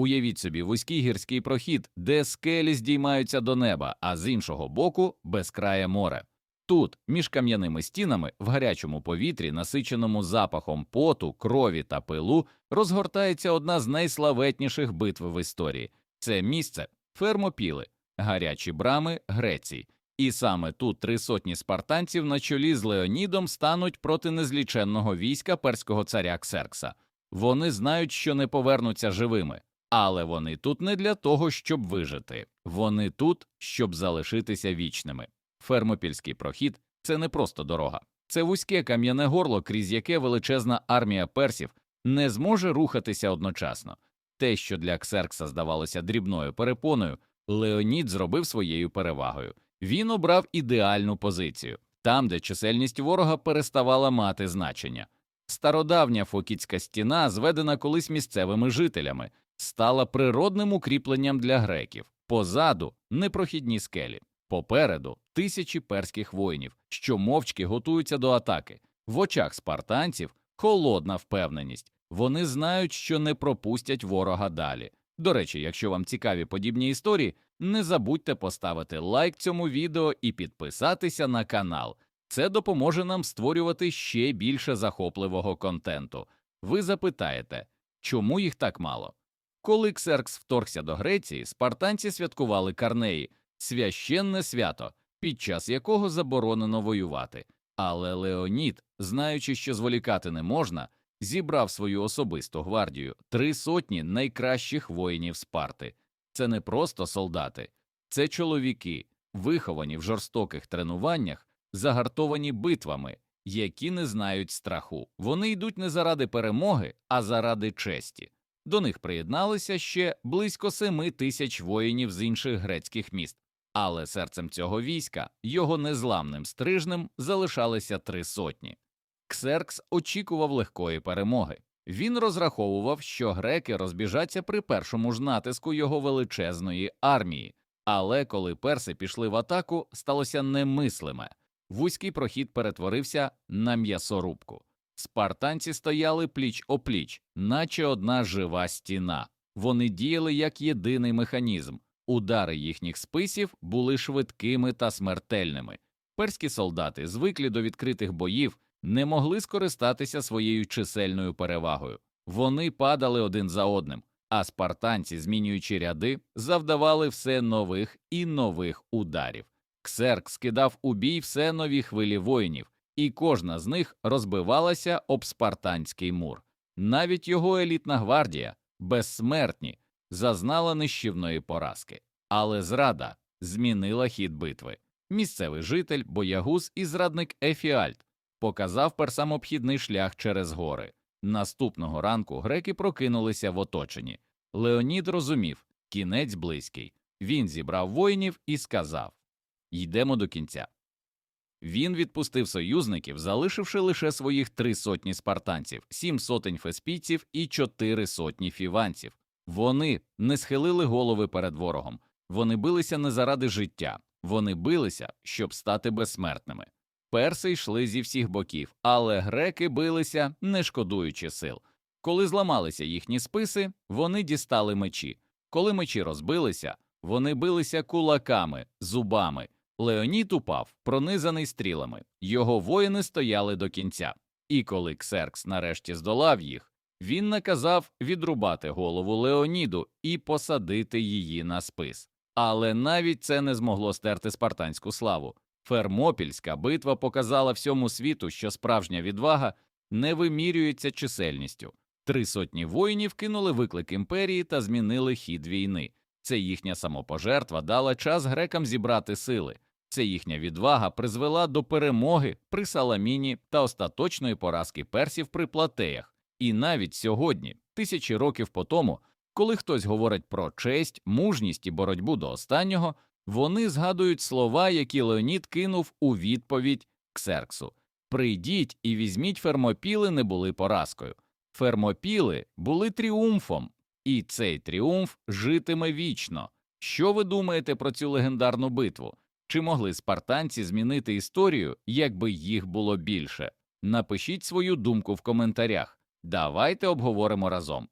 Уявіть собі вузький гірський прохід, де скелі здіймаються до неба, а з іншого боку безкрає море. Тут, між кам'яними стінами, в гарячому повітрі, насиченому запахом поту, крові та пилу, розгортається одна з найславетніших битв в історії. Це місце Фермопіли, гарячі брами Греції. І саме тут три сотні спартанців на чолі з Леонідом стануть проти незліченного війська перського царя Ксеркса. Вони знають, що не повернуться живими, але вони тут не для того, щоб вижити. Вони тут, щоб залишитися вічними. Фермопільський прохід це не просто дорога, це вузьке кам'яне горло, крізь яке величезна армія персів не зможе рухатися одночасно. Те, що для Ксеркса здавалося дрібною перепоною, Леонід зробив своєю перевагою. Він обрав ідеальну позицію там, де чисельність ворога переставала мати значення. Стародавня фокітська стіна, зведена колись місцевими жителями, стала природним укріпленням для греків, позаду непрохідні скелі, попереду тисячі перських воїнів, що мовчки готуються до атаки. В очах спартанців холодна впевненість. Вони знають, що не пропустять ворога далі. До речі, якщо вам цікаві подібні історії, не забудьте поставити лайк цьому відео і підписатися на канал. Це допоможе нам створювати ще більше захопливого контенту. Ви запитаєте, чому їх так мало? Коли Ксеркс вторгся до Греції, спартанці святкували Карнеї, священне свято, під час якого заборонено воювати. Але Леонід, знаючи, що зволікати не можна, зібрав свою особисту гвардію три сотні найкращих воїнів Спарти. Це не просто солдати, це чоловіки, виховані в жорстоких тренуваннях, загартовані битвами, які не знають страху. Вони йдуть не заради перемоги, а заради честі. До них приєдналися ще близько семи тисяч воїнів з інших грецьких міст. Але серцем цього війська, його незламним стрижнем, залишалися три сотні. Ксеркс очікував легкої перемоги. Він розраховував, що греки розбіжаться при першому ж натиску його величезної армії. Але коли перси пішли в атаку, сталося немислиме. Вузький прохід перетворився на м'ясорубку. Спартанці стояли пліч опліч, наче одна жива стіна. Вони діяли як єдиний механізм. Удари їхніх списів були швидкими та смертельними. Перські солдати, звиклі до відкритих боїв, не могли скористатися своєю чисельною перевагою. Вони падали один за одним, а спартанці, змінюючи ряди, завдавали все нових і нових ударів. Ксерк скидав у бій все нові хвилі воїнів, і кожна з них розбивалася об спартанський мур. Навіть його елітна гвардія, безсмертні, зазнала нищівної поразки. Але зрада змінила хід битви. Місцевий житель, боягуз і зрадник Ефіальт показав персам обхідний шлях через гори. Наступного ранку греки прокинулися в оточенні. Леонід розумів кінець близький. Він зібрав воїнів і сказав Йдемо до кінця. Він відпустив союзників, залишивши лише своїх три сотні спартанців, сім сотень феспійців і чотири сотні фіванців. Вони не схилили голови перед ворогом, вони билися не заради життя, вони билися, щоб стати безсмертними. Перси йшли зі всіх боків, але греки билися, не шкодуючи сил. Коли зламалися їхні списи, вони дістали мечі. Коли мечі розбилися, вони билися кулаками, зубами. Леонід упав, пронизаний стрілами. Його воїни стояли до кінця. І коли Ксеркс нарешті здолав їх, він наказав відрубати голову Леоніду і посадити її на спис. Але навіть це не змогло стерти спартанську славу. Фермопільська битва показала всьому світу, що справжня відвага не вимірюється чисельністю. Три сотні воїнів кинули виклик імперії та змінили хід війни. Це їхня самопожертва дала час грекам зібрати сили. Це їхня відвага призвела до перемоги при Саламіні та остаточної поразки персів при платеях. І навіть сьогодні, тисячі років по тому, коли хтось говорить про честь, мужність і боротьбу до останнього, вони згадують слова, які Леонід кинув у відповідь Ксерксу Прийдіть і візьміть фермопіли не були поразкою. Фермопіли були тріумфом, і цей тріумф житиме вічно. Що ви думаєте про цю легендарну битву? Чи могли спартанці змінити історію, якби їх було більше? Напишіть свою думку в коментарях. Давайте обговоримо разом.